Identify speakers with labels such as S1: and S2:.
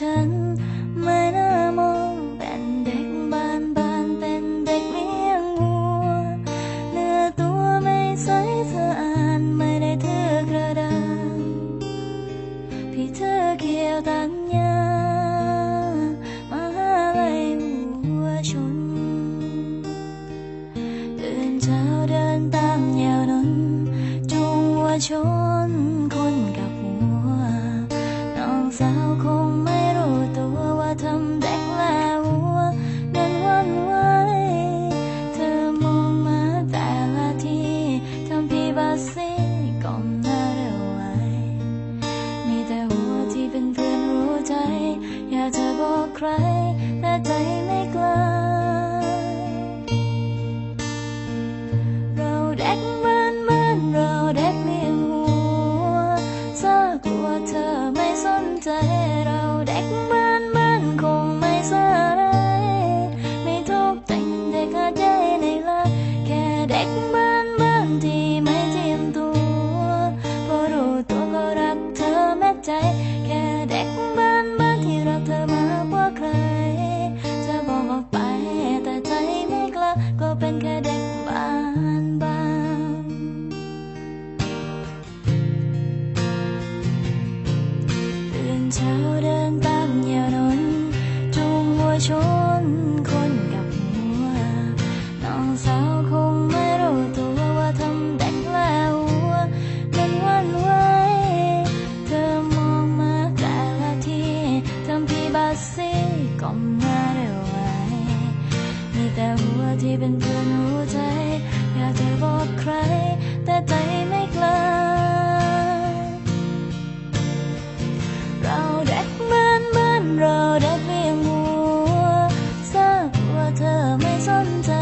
S1: ฉัน ไม่น่ามองเป็นเด็กบ้านบ้านเป็นเด็กเลี้ยงวัว เนื้อตัวไม่ใสสะอาดไม่ได้ถือกระดานพี่เธอเกี่ยวตัญญามหาลัยวัวชน ตื่นเช้าเดินตามแนวนนจูงวัวชนคนกับหัว น้องสาวคง จะบอกใครแต่ใจไม่กล้าเราเด็กบ้านบ้านเราเด็กเลี้ยงหัวซากลัวเธอไม่สนใจเราเด็ก เช้าเดินตามแนวนนจูงหัวชนคนกับหัว น้องสาวคงไม่รู้ตัวว่าทำแต่งแล้วหัวมันวันไว้เธอมองมาแต่ละทีทำพี่บาซีก้มาเร็วไวมีแต่หัวที่เป็นเพื่อนรู้ใจ อยากจะบอกใคร แต่ใจไม่กล้า turns out